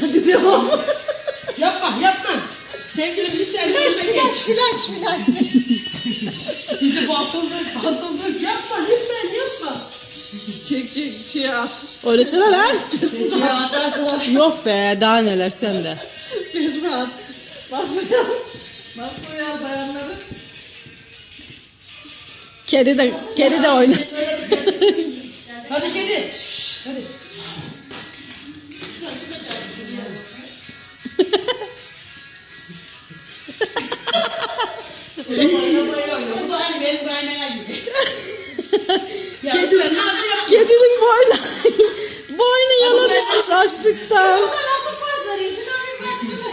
Hadi devam. yapma yapma. Sevgilim lütfen Flaş önüme geç. flaş flaş flaş. Bizi batıldık batıldık. Yapma lütfen yapma. Çek çek şey at. Öylesene lan. Ya atarsa Yok be daha neler sende. Facebook'a at. Basmaya. Basmaya bayanları. Kedi de kedi de oynasın. Hadi kedi. Bu da aynı benim kaynana gibi. Ya Kedi- sen ne yapıyorsun? Kedinin boynu boynu yana düşmüş açlıktan. Ama nasıl pazarıyorsun abi baksana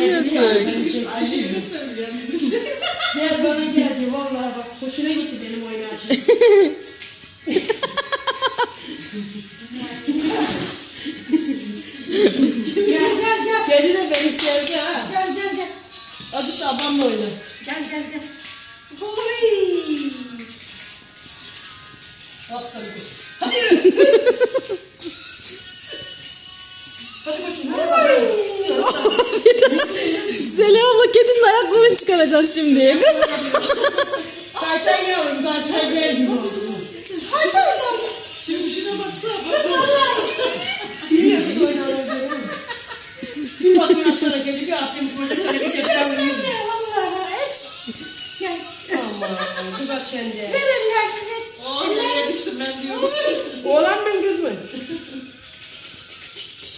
ya. Yazık. Ayşe göstereceğim. Gel bana geldi vallahi bak hoşuna gitti benim oynayışım. Gel gel gel. Kedi de beni sevdi ha. Gel gel gel. Azıcık da abamla oyna. Gel gel gel. Oy. Aslanım. Hadi yürü. Hadi koçum. Zeliha abla kedinin ayaklarını çıkaracaksın şimdi. Kız Taytay yavrum taytay gel gibi oldu. Haydi haydi. Şimdi şuna baksana. baksana. Oynanıyor? Bir bakın sonra kedi bir koçum. Böyle bir Ben diyorum. Oğlan mı